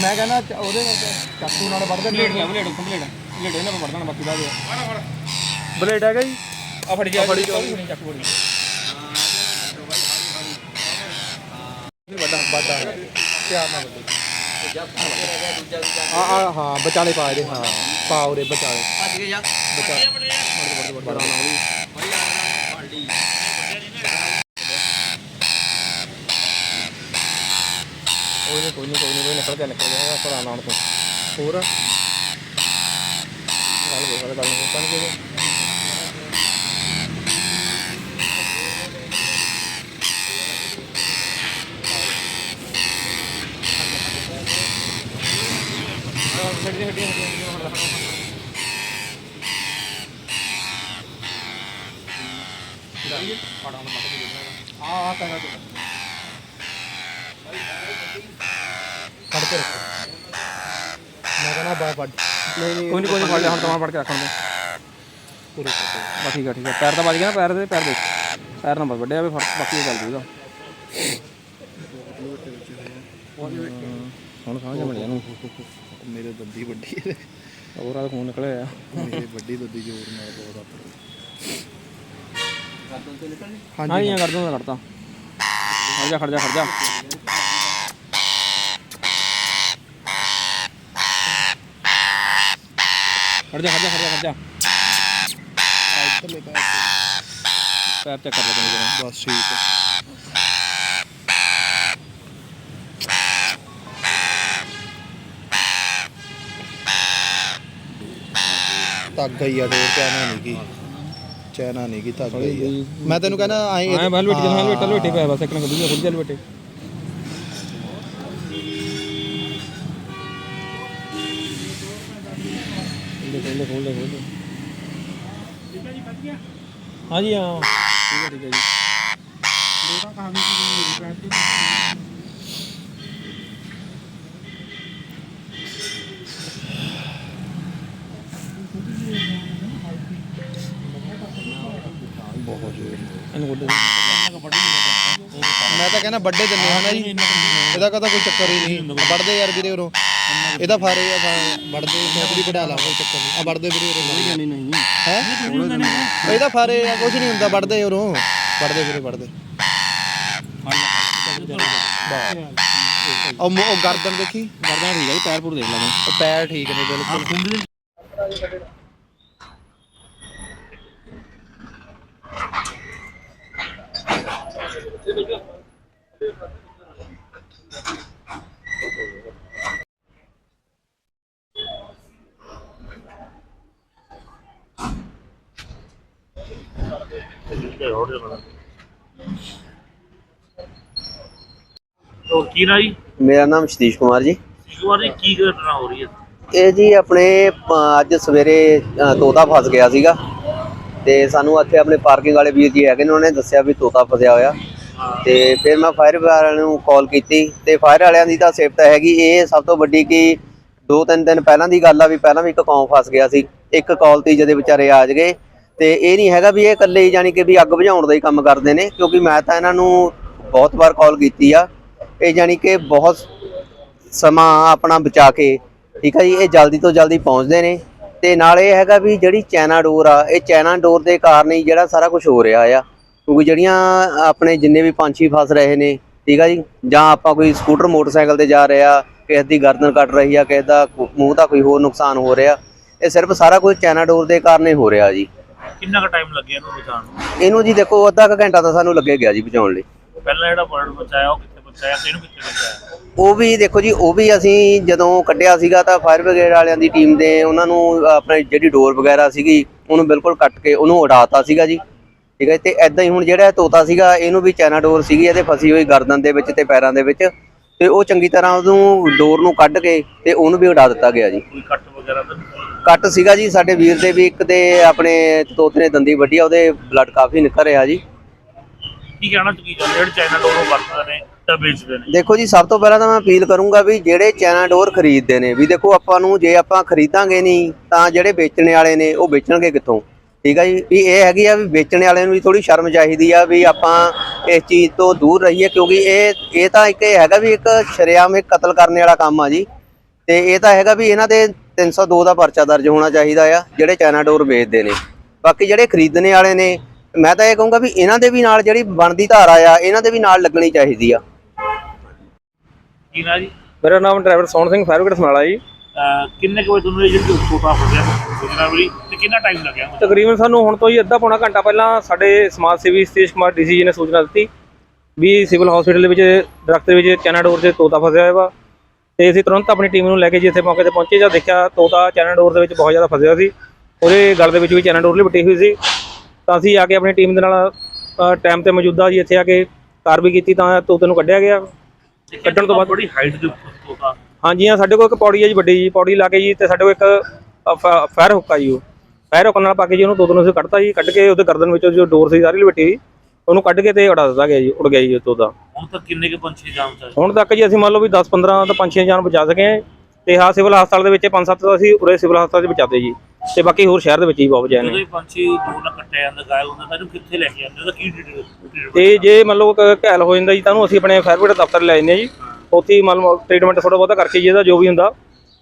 ਮੈਂ ਕਹਿੰਦਾ ਚ- ਉਹਦੇ ਨਾਲ ਚਾਕੂ ਨਾਲ ਵੱਢਦੇ ਬਲੇਡ ਲੈ ਬਲੇਡ ਬਲੇਡ ਬਲੇਡ ਇਹਨਾਂ ਨੂੰ ਵੱਢਣਾ ਬਾਕੀ ਦਾ ਬਲੇਡ ਹੈਗਾ ਜੀ। ਆ ਫੜੀ ਜਾ ਫੜੀ ਚਾਕੂ ਫੜੀ ਵੱਡਾ ਵੱਡਾ ਨਾਲ ਵੱਡੇ ਆ ਆ ਹਾਂ ਬਚਾਲੇ ਪਾ ਦੇ ਹਾਂ। ਪਾ ਉਰੇ ਬਚਾਲੇ ਭੱਜ ਕੇ ਜਾ ਬਚਾ ਵੜ ਵੜ ਵੜ ਕੋਈ ਨਹੀਂ ਕੋਈ ਨਹੀਂ ਕੋਈ ਨਹੀਂ ਨਿਕਲ ਗਿਆ ਨਿਕਲ ਗਿਆ ਭਰਾ ਨਾਲ ਤੋਂ ਹੋਰ? ਗੱਲ ਬੋਲ ਗੱਲ ਗੱਲ ਨਹੀਂ। ਕੋਈ ਆ ਆ ਕਹਿੰਦਾ ਤੂੰ। ਕੇ ਰੱਖੋ ਮੈਂ ਕਹਿੰਦਾ ਬਾ ਫੜ ਨਹੀਂ ਨਹੀਂ ਕੋਈ ਨਹੀਂ ਕੋਈ ਨਹੀਂ ਫੜ ਲਿਆ ਹੁਣ ਤਮਾ ਫੜ ਕੇ ਰੱਖਣ ਦੇ ਪੂਰੇ ਕੱਟੋ ਬਸ ਠੀਕ ਆ ਠੀਕ ਆ। ਪੈਰ ਤਾਂ ਵੱਜ ਗਿਆ ਨਾ ਪੈਰ ਦੇ ਪੈਰ ਦੇ। ਪੈਰ ਨਾ ਬਸ ਵੱਡਿਆ ਵੀ ਫੜ- ਬਾਕੀ ਚੱਲ ਜੂਗਾ ਹੁਣ ਸਮਝ ਬਣੀ ਇਹਨੂੰ। ਮੇਰੇ ਦੰਦੀ ਵੱਡੀ ਹੈ। ਹੋਰ ਆ ਖੂਨ ਨਿਕਲਿਆ ਆ। ਮੇਰੇ ਵੱਡੀ ਦੰਦੀ ਜ਼ੋਰ ਨਾਲ ਬਹੁਤ ਆ। ਹਾਂ ਜੀ ਕਰ ਦੂੰਗਾ ਕਰਤਾ ਖੜ ਜਾ ਖੜ ਜਾ ਖੜ ਜਾ। ਖੜ ਜਾ ਖੜ ਜਾ ਖੜ ਜਾ ਖੜ ਜਾ। ਪੈਰ ਚੈੱਕ ਕਰ ਲੈ ਤੈਨੂੰ ਜਰਾ। ਬਸ ਠੀਕ ਹੈ। ਧਾਗਾ ਹੀ ਆ ਡੋਰ ਚਾਈਨਾ ਨਹੀਂ ਕੀ। ਚਾਈਨਾ ਨਹੀਂ ਕੀ ਧਾਗਾ ਹੀ ਆ। ਮੈਂ ਤੈਨੂੰ ਕਹਿੰਦਾ ਆਏ ਹਾਂ। ਬੈਲ ਜਨ ਬੈਠਾ ਬੈਠੇ ਪਿਆ ਬਸ ਇੱਕ ਨਾ ਖੁੱਲੀ ਖੁੱਲੀ ਬੈਠੇ ਖੋਲੇ ਖੋਲੇ ਖੋਲੇ ਖੋਲੇ ਹਾਂ ਜੀ ਹਾਂ ਠੀਕ ਹੈ। ਠੀਕ ਹੈ ਜੀ ਬਹੁਤ ਜ਼ੋਰ ਇਹਨੂੰ ਖੋਲੇ ਮੈਂ ਤਾਂ ਕਹਿੰਦਾ ਵੱਡੇ ਦਿੰਨੇ ਹਨਾ ਜੀ। ਇਹਦਾ ਕਦਾ ਕੋਈ ਚੱਕਰ ਹੀ ਨਹੀਂ। ਵੜਦੇ ਯਾਰ ਵੀਰੇ ਉਰੋਂ। ਇਹਦਾ ਫਾਰੇ ਆ ਫਾ- ਵੜਦੇ ਨੌਕਰੀ ਕਢਾ ਲਾ ਕੋਈ ਚੱਕਰ ਨਹੀਂ। ਆ ਵੜਦੇ ਵੀਰੇ ਉਰੋਂ ਨਹੀਂ ਨਹੀਂ। ਹੈ? ਇਹਦਾ ਫਾਰੇ ਆ ਕੁਝ ਨਹੀਂ ਹੁੰਦਾ ਵੜਦੇ ਉਰੋਂ। ਵੜਦੇ ਵੀਰੇ ਵੜਦੇ। ਉਹ ਮੋ- ਉਹ ਗਰਦਨ ਦੇਖੀ? ਕਰਦਾ ਠੀਕ ਹੈ ਜੀ ਪੈਰ ਪੂਰ ਦੇਖ ਲਾਂਗੇ। ਉਹ ਪੈਰ ਠੀਕ ਨੇ ਬਿਲਕੁਲ। ਹੋਰ ਕੀ ਨਾ ਜੀ? ਮੇਰਾ ਨਾਮ ਸਤੀਸ਼ ਕੁਮਾਰ ਜੀ। ਕੁਮਾਰ ਜੀ ਕੀ ਘਟਨਾ ਹੋ ਰਹੀ ਹੈ? ਇਹ ਜੀ ਆਪਣੇ ਅ, ਅੱਜ ਸਵੇਰੇ ਅ, ਤੋਤਾ ਫਸ ਗਿਆ ਸੀਗਾ। ਤੇ ਸਾਨੂੰ ਇੱਥੇ ਆਪਣੇ ਪਾਰਕਿੰਗ ਵਾਲੇ ਵੀਰ ਜੀ ਹੈਗੇ ਨੇ ਉਹਨਾਂ ਨੇ ਦੱਸਿਆ ਵੀ ਤੋਤਾ ਫਸਿਆ ਹੋਇਆ। ਤੇ ਫਿਰ ਮੈਂ ਫਾਇਰ ਵਾਲਿਆਂ ਨੂੰ ਕਾਲ ਕੀਤੀ। ਤੇ ਫਾਇਰ ਵਾਲਿਆਂ ਦੀ ਤਾਂ ਸੇਫਤਾ ਹੈਗੀ ਇਹ ਸਭ ਤੋਂ ਵੱਡੀ ਕਿ ਦੋ ਤਿੰਨ ਦਿਨ ਪਹਿਲਾਂ ਦੀ ਗੱਲ ਆ ਵੀ ਪਹਿਲਾਂ ਵੀ ਇੱਕ ਕੌਮ ਫਸ ਗਿਆ ਸੀ। ਇੱਕ ਕਾਲ ਤੇ ਜਦੇ ਵਿਚਾਰੇ ਆ ਗਏ ਤੇ ਇਹ ਨਹੀਂ ਹੈਗਾ ਵੀ ਇਹ ਇਕੱਲੇ ਹੀ ਜਾਣੀ ਕਿ ਵੀ ਅੱਗ ਬੁਝਾਉਣ ਦਾ ਹੀ ਕੰਮ ਕਰਦੇ ਨੇ, ਕਿਉਂਕਿ ਮੈਂ ਤਾਂ ਇਹਨਾਂ ਨੂੰ ਬਹੁਤ ਵਾਰ ਕਾਲ ਕੀਤੀ ਆ। ਇਹ ਜਾਣੀ ਕਿ ਬਹੁਤ ਸਮਾਂ ਆਪਣਾ ਬਚਾ ਕੇ, ਠੀਕ ਹੈ ਜੀ, ਇਹ ਜਲਦੀ ਤੋਂ ਜਲਦੀ ਪਹੁੰਚਦੇ ਨੇ। ਤੇ ਨਾਲ ਇਹ ਹੈਗਾ ਵੀ ਜਿਹੜੀ ਚਾਈਨਾ ਡੋਰ ਆ, ਇਹ ਚੈਨਾ ਡੋਰ ਦੇ ਕਾਰਨ ਹੀ ਜਿਹੜਾ ਸਾਰਾ ਕੁਝ ਹੋ ਰਿਹਾ ਆ। ਕਿਉਂਕਿ ਜਿਹੜੀਆਂ ਆਪਣੇ ਜਿੰਨੇ ਵੀ ਪੰਛੀ ਫਸ ਰਹੇ ਨੇ, ਠੀਕ ਆ ਜੀ, ਜਾਂ ਆਪਾਂ ਕੋਈ ਸਕੂਟਰ ਮੋਟਰਸਾਈਕਲ ਤੇ ਜਾ ਰਿਹਾ ਕਿਸੇ ਦੀ ਗਰਦਨ ਕੱਟ ਰਹੀ ਆ, ਕਿਸੇ ਦਾ ਮੂੰਹ ਦਾ ਕੋਈ ਹੋਰ ਨੁਕਸਾਨ ਹੋ ਰਿਹਾ, ਇਹ ਸਿਰਫ ਸਾਰਾ ਕੁਝ ਚੈਨਾ ਡੋਰ ਦੇ ਕਾਰਨ ਹੀ ਹੋ ਰਿਹਾ ਜੀ। ਕਿੰਨਾ ਕੁ ਟਾਈਮ ਲੱਗਿਆ ਇਹਨੂੰ ਬਚਾਉਣ ਨੂੰ? ਇਹਨੂੰ ਜੀ ਦੇਖੋ ਅੱਧਾ ਕੁ ਘੰਟਾ ਤਾਂ ਸਾਨੂੰ ਲੱਗੇ ਗਿਆ ਜੀ ਬਚਾਉਣ ਲਈ। ਪਹਿਲਾਂ ਜਿਹੜਾ ਬਰਡ ਬਚਾਇਆ ਉਹ ਕਿੱਥੇ ਬਚਾਇਆ ਤੇ ਇਹਨੂੰ ਕਿੱਥੇ ਬਚਾਇਆ? ਉਹ ਵੀ ਦੇਖੋ ਜੀ ਉਹ ਵੀ ਅਸੀਂ ਜਦੋਂ ਕੱਢਿਆ ਸੀਗਾ ਤਾਂ ਫਾਇਰ ਬ੍ਰਿਗੇਡ ਵਾਲਿਆਂ ਦੀ ਟੀਮ ਦੇ ਉਹਨਾਂ ਨੂੰ ਆਪਣੇ ਜਿਹੜੀ ਡੋਰ ਵਗੈਰਾ ਸੀਗੀ ਉਹਨੂੰ ਬਿਲਕੁਲ ਕੱਟ ਕੇ ਉਹਨੂੰ ਉਡਾਤਾ ਸੀਗਾ ਜੀ। ਠੀਕ ਹੈ ਤੇ ਐਦਾਂ ਹੀ ਹੁਣ ਜਿਹੜਾ ਤੋਤਾ ਸੀਗਾ ਇਹਨੂੰ ਵੀ ਚਾਈਨਾ ਡੋਰ ਸੀਗੀ ਇਹਦੇ ਫਸੀ ਹੋਈ ਗਰਦਨ ਦੇ ਵਿੱਚ ਤੇ ਪੈਰਾਂ ਦੇ ਵਿੱਚ। ਤੇ ਉਹ ਚੰਗੀ ਤਰ੍ਹਾਂ ਉਹਨੂੰ ਡੋਰ ਨੂੰ ਕੱਢ ਕੇ ਤੇ ਉਹਨੂੰ ਵੀ ਉਡਾ ਦਿੱਤਾ ਗਿਆ ਜੀ। ਕੋਈ ਕੱਟ ਵਗੈਰਾ ਤਾਂ ਨਹੀਂ? ਕੱਟ ਸੀਗਾ ਜੀ ਸਾਡੇ ਵੀਰ ਦੇ ਵੀ ਇੱਕ ਤੇ ਆਪਣੇ ਤੋਤੇ ਨੇ ਦੰਦੀ ਵੱਢੀ ਆ ਉਹਦੇ ਬਲੱਡ ਕਾਫੀ ਨਿਕਲ ਰਿਹਾ ਜੀ। ਕੀ ਕਹਿਣਾ ਤੁਸੀਂ ਚਾਹੁੰਦੇ ਜਿਹੜੇ ਚਾਈਨਾ ਡੋਰ ਵਰਤਦੇ ਨੇ ਤਾਂ ਵੇਚਦੇ ਨੇ? ਦੇਖੋ ਜੀ ਸਭ ਤੋਂ ਪਹਿਲਾਂ ਤਾਂ ਮੈਂ ਅਪੀਲ ਕਰੂੰਗਾ ਵੀ ਜਿਹੜੇ ਚਾਈਨਾ ਡੋਰ ਖਰੀਦਦੇ ਨੇ ਵੀ ਦੇਖੋ ਆਪਾਂ ਨੂੰ ਜੇ ਆਪਾਂ ਖਰੀਦਾਂਗੇ ਨਹੀਂ ਤਾਂ ਜਿਹੜੇ ਵੇਚਣ ਵਾਲੇ ਨੇ ਉਹ ਵੇਚਣਗੇ ਕਿੱਥੋਂ? ਠੀਕ ਆ ਜੀ? ਵੀ ਇਹ ਹੈਗੀ ਆ ਵੀ ਵੇਚਣ ਵਾਲਿਆਂ ਨੂੰ ਵੀ ਥੋੜੀ ਸ਼ਰਮ ਚਾਹੀਦੀ ਆ ਵੀ ਆਪਾਂ ਇਸ ਚੀਜ਼ ਤੋਂ ਦੂਰ ਰਹੀਏ ਕਿਉਂਕਿ ਇਹ ਇਹ ਤਾਂ ਇੱਕ ਇਹ ਹੈਗਾ ਵੀ ਇੱਕ ਸ਼ਰੇਆਮ ਇੱਕ ਕਤਲ ਕਰਨ ਵਾਲਾ ਕੰਮ ਆ ਜੀ। ਤੇ ਇਹ ਤਾਂ ਹੈਗਾ ਵੀ ਇਹਨਾਂ ਦੇ 302 ਦਾ ਪਰਚਾ ਦਰਜ ਹੋਣਾ ਚਾਹੀਦਾ ਆ ਜਿਹੜੇ ਚਾਈਨਾ ਡੋਰ ਵੇਚਦੇ ਨੇ। ਬਾਕੀ ਜਿਹੜੇ ਖਰੀਦਣੇ ਵਾਲੇ ਨੇ ਮੈਂ ਤਾਂ ਇਹ ਕਹੂੰਗਾ ਵੀ ਇਹਨਾਂ ਦੇ ਵੀ ਨਾਲ ਜਿਹੜੀ ਬਣਦੀ ਧਾਰਾ ਆ ਇਹਨਾਂ ਦੇ ਵੀ ਨਾਲ ਲੱਗਣੀ ਚਾਹੀਦੀ ਆ। ਕੀ ਨਾ ਜੀ? ਮੇਰਾ ਨਾਮ driver Sohan Singh fire brigade Samrala ji. ਅਹ ਕਿੰਨੇ ਕੁ ਵਜੇ ਤੁਹਾਨੂੰ ਇਹ ਜਿਹੜੀ ਤੋਤਾ ਫਸਿਆ ਸੂਚਨਾ ਮਿਲੀ ਤੇ ਕਿੰਨਾ ਟਾਈਮ ਲੱਗਿਆ ਤਕਰੀਬਨ ਸਾਨੂੰ ਹੁਣ ਤੋਂ ਹੀ ਅੱਧਾ ਪੌਣਾ ਘੰਟਾ ਪਹਿਲਾਂ ਸਾਡੇ ਸਮਾਜ ਸੇਵੀ ਸਤੀਸ਼ ਕੁਮਾਰ ਡੀਸੀ ਜੀ ਨੇ ਸੂਚਨਾ ਦਿੱਤੀ ਵੀ ਸਿਵਲ ਹਸਪੀਟਲ ਦੇ ਵਿੱਚ ਦਰਖਤ ਦੇ ਵਿੱਚ ਚੈਨਾ ਡੋਰ 'ਚ ਤੋਤਾ ਫਸਿਆ ਹੋਇਆ ਵਾ। ਤੇ ਅਸੀਂ ਤੁਰੰਤ ਆਪਣੀ ਟੀਮ ਨੂੰ ਲੈ ਕੇ ਜੀ ਇੱਥੇ ਮੌਕੇ ਤੇ ਪਹੁੰਚੇ ਜਦ ਦੇਖਿਆ ਤੋਤਾ ਚੈਨਾ ਡੋਰ ਦੇ ਵਿੱਚ ਬਹੁਤ ਜ਼ਿਆਦਾ ਫਸਿਆ ਸੀ। ਉਹਦੇ ਗਲ ਦੇ ਵਿੱਚ ਵੀ ਚੈਨਾ ਡੋਰ ਲਿਪਟੀ ਹੋਈ ਸੀ। ਤਾਂ ਅਸੀਂ ਆ ਕੇ ਆਪਣੀ ਟੀਮ ਦੇ ਨਾਲ ਟਾਈਮ ਤੇ ਮੌਜੂਦਾ ਜੀ ਇੱਥੇ ਆ ਕੇ ਕਾਰਵਾਈ ਕੀਤੀ ਤਾਂ ਤੋਤੇ ਨੂੰ ਕੱਢਿਆ ਗਿਆ। ਕੱਢਣ ਤੋਂ ਬਾਅਦ ਬੜੀ ਹਾਈਟ ਦੇ ਤੋਤਾ। ਹਾਂਜੀ ਹਾਂ ਸਾਡੇ ਕੋਲ ਇੱਕ ਪੌੜੀ ਹੈ ਜੀ ਵੱਡੀ ਜੀ ਪੌੜੀ ਲਾ ਕੇ ਜੀ ਤੇ ਸਾਡੇ ਕੋਲ ਇੱਕ ਫਾਇਰ ਹੁੱਕ ਜੀ ਉਹ। ਫਾਇਰ ਹੁੱਕ ਨਾਲ ਪਾ ਕੇ ਜੀ ਉਹਨੂੰ ਤੋਤੇ ਨੂੰ ਅਸੀਂ ਕੱਢਤਾ ਜੀ ਕੱਢ ਕੇ ਉਹਦੇ ਗਰਦਨ ਵਿੱਚੋਂ ਜੋ ਡੋਰ ਸੀ ਸਾਰੀ ਲਪੇਟੀ ਉਹਨੂੰ ਕੱਢ ਕੇ ਤੇ ਉਡਾ ਦਿੱਤਾ ਗਿਆ ਜੀ ਉੜ ਗਿਆ ਜੀ ਤੋਤਾ। ਹੁਣ ਤੱਕ ਕਿੰਨੇ ਕੇ ਪੰਛੀ ਜਾਮ ਹੁਣ ਤੱਕ ਜੀ ਅਸੀਂ ਮੰਨ ਲਓ ਵੀ 10 15 ਤਾਂ ਪੰਛੀਆਂ ਜਾਨ ਬਚਾ ਸਕੇ ਹਾਂ ਤੇ ਹਾਂ ਸਿਵਲ ਹਸਪਤਾਲ ਦੇ ਵਿੱਚ 5-7 ਤਾਂ ਅਸੀਂ ਉਰੇ ਸਿਵਲ ਹਸਪਤਾਲ 'ਚ ਬਚਾਤੇ ਜੀ ਤੇ ਬਾਕੀ ਹੋਰ ਸ਼ਹਿਰ ਦੇ ਵਿੱਚ ਹੀ ਬਹੁਤ ਬਚਾਏ ਜਦੋਂ ਨੇ ਇਹ ਪੰਛੀ ਦੂਰ ਨਾ ਕੱਟਿਆ ਜਾਂਦਾ ਗਾਇਬ ਹੁੰਦਾ ਤਾਂ ਇਹਨੂੰ ਕਿੱਥੇ ਲੈ ਕੇ ਜਾਂਦੇ? ਉਹਦਾ ਕੀ ਡਿਟੇਲ ਤੇ ਜੇ ਮੰਨ ਲਓ ਕ- ਘਾਇਲ ਹੋ ਜਾਂਦਾ ਜੀ ਤਾਂ ਉਹਨੂੰ ਅਸੀਂ ਆਪਣੇ ਫਾਇਰ ਬ੍ਰਿਗੇਡ ਦਫ਼ਤਰ ਲੈ ਜਾਂਦੇ ਹਾਂ ਜੀ। ਉੱਥੇ ਹੀ ਮੰਨ ਲਓ ਟ੍ਰੀਟਮੈਂਟ ਥੋੜਾ ਬਹੁਤਾ ਕਰਕੇ ਜੀ ਇਹਦਾ ਜੋ ਵੀ ਹੁੰਦਾ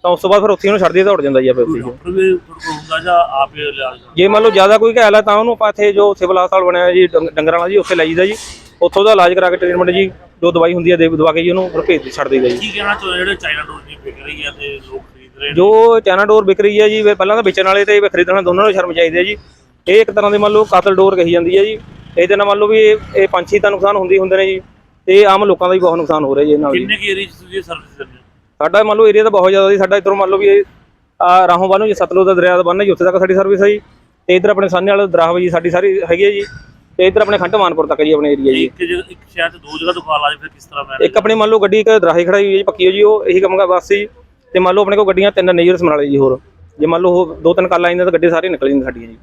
ਤਾਂ ਉਸ ਤੋਂ ਬਾਅਦ ਫਿਰ ਉੱਥੇ ਹੀ ਉਹਨੂੰ ਛੱਡ ਦਈਏ ਤਾਂ ਉੜ ਜਾਂਦਾ ਜੀ ਆਪੇ ਉੱਥੇ ਹੀ। ਡਾਕਟਰ ਵੀ ਤੁਹਾਡੇ ਕੋਲ ਹੁੰਦਾ ਜਾਂ ਆਪ ਹੀ ਇਲਾਜ ਕਰਦਾ ਜੇ ਮੰਨ ਲਓ ਜ਼ਿਆਦਾ ਕੋਈ ਘਾਇਲ ਹੈ ਤਾਂ ਉਹਨੂੰ ਆਪਾਂ ਇੱਥੇ ਜੋ ਸਿਵਲ ਹਸਪਤਾਲ ਬਣਿਆ ਜੀ ਡੰਗ- ਡੰਗਰਾਂ ਵਾਲਾ ਜੀ ਉੱਥੇ ਲੈ ਜਾਈਦਾ ਜੀ। ਉੱਥੋਂ ਦਾ ਇਲਾਜ ਕਰਾ ਕੇ ਟ੍ਰੀਟਮੈਂਟ ਜੀ ਜੋ ਦਵਾਈ ਹੁੰਦੀ ਹੈ ਦੇ ਦਵਾ ਕੇ ਜੀ ਉਹਨੂੰ ਫਿਰ ਭੇਜ ਛੱਡ ਦਈਦਾ ਜੀ। ਕੀ ਕਹਿਣਾ ਚਾਹੁੰਦੇ ਜਿਹੜੇ ਚਾਈਨਾ ਡੋਰ ਦੀ ਵਿਕ ਰਹੀ ਹੈ ਤੇ ਲੋਕ ਖਰੀਦ ਰਹੇ ਨੇ? ਜੋ ਚਾਈਨਾ ਡੋਰ ਵਿਕ ਰਹੀ ਹੈ ਜੀ ਪਹਿਲਾਂ ਤਾਂ ਵੇਚਣ ਵਾਲੇ ਤੇ ਖਰੀਦਣ ਵਾਲੇ ਦੋਨਾਂ ਨੂੰ ਸ਼ਰਮ ਚਾਹੀਦੀ ਹੈ ਜੀ। ਇਹ ਇੱਕ ਤਰ੍ਹਾਂ ਦੀ ਮੰਨ ਲਓ ਕਾਤਲ ਡੋਰ ਕਹੀ ਜਾਂਦੀ ਹੈ ਜੀ। ਇਹਦੇ ਨਾਲ ਮੰਨ ਲਓ ਵੀ ਇਹ ਪੰਛੀ ਤਾਂ ਨੁਕਸਾਨ ਹੁੰਦੇ ਹੁੰਦੇ ਨੇ ਜੀ। ਤੇ ਆਮ ਲੋਕਾਂ ਦਾ ਵੀ ਬਹੁਤ ਨੁਕਸਾਨ ਹੋ ਰਿਹਾ ਜੀ ਇਹ ਨਾਲ ਕਿੰਨੇ ਕੀ ਏਰੀਆ 'ਚ ਤੁਸੀਂ ਸਰਵਿਸ ਦਿੰਦੇ ਹੋ? ਸਾਡਾ ਮੰਨ ਲਓ ਏਰੀਆ ਤਾਂ ਬਹੁਤ ਜ਼ਿਆਦਾ ਜੀ। ਸਾਡਾ ਇੱਧਰੋਂ ਮੰਨ ਲਓ ਵੀ ਇਹ ਆ ਰਾਹੋਂ ਬੰਨ੍ਹ ਜੀ ਸਤਲੁਜ ਦਾ ਦਰਿਆ ਦਾ ਬੰਨ੍ਹ ਜੀ ਉੱਥੇ ਤੱਕ ਸਾਡੀ ਸਰਵਿਸ ਹੈ ਜੀ। ਤੇ ਇੱਧਰ ਆਪਣੇ ਸਾਹਨੇ ਵਾਲਾ ਦਰਾਹ ਜੀ ਸਾਡੀ ਸਾਰੀ ਹੈਗੀ ਹੈ ਜੀ। ਤੇ ਇੱਧਰ ਆਪਣੇ ਖੰਡ ਮਾਨਪੁਰ ਤੱਕ ਜੀ ਆਪਣੇ ਏਰੀਆ ਜੀ। ਇੱਕ ਜਗ੍ਹਾ ਇੱਕ ਸ਼ਹਿਰ 'ਚ ਦੋ ਜਗ੍ਹਾ ਤੋਂ ਕਾਲ ਆ ਜਾਏ ਫਿਰ ਕਿਸ ਤਰ੍ਹਾਂ ਮੈਂ ਇੱਕ ਆਪਣੀ ਮੰਨ ਲਓ ਗੱਡੀ ਇੱਕ ਦਰਾਹੇ ਖੜਾਈ ਹੋਈ ਹੈ ਜੀ ਪੱਕੀ ਹੋ ਜੀ ਉਹ ਇਹੀ ਕੰਮ ਦਾ ਬਸ ਸੀ ਤੇ ਮੰਨ ਲਓ ਆਪਣੇ ਕੋਲ ਗੱਡੀਆਂ ਤਿੰਨ ਨੇਜਰ ਸਮਰਾਲੇ ਜੀ ਹੋਰ। ਜੇ ਮੰਨ ਲਓ ਉਹ ਦੋ ਤਿੰਨ ਕਾਲਾਂ ਆਈਆਂ ਤਾਂ ਗੱਡੀ ਸਾਰੀ ਨਿਕਲ ਜਾਂਦੀ ਸਾਡੀਆਂ ਜੀ।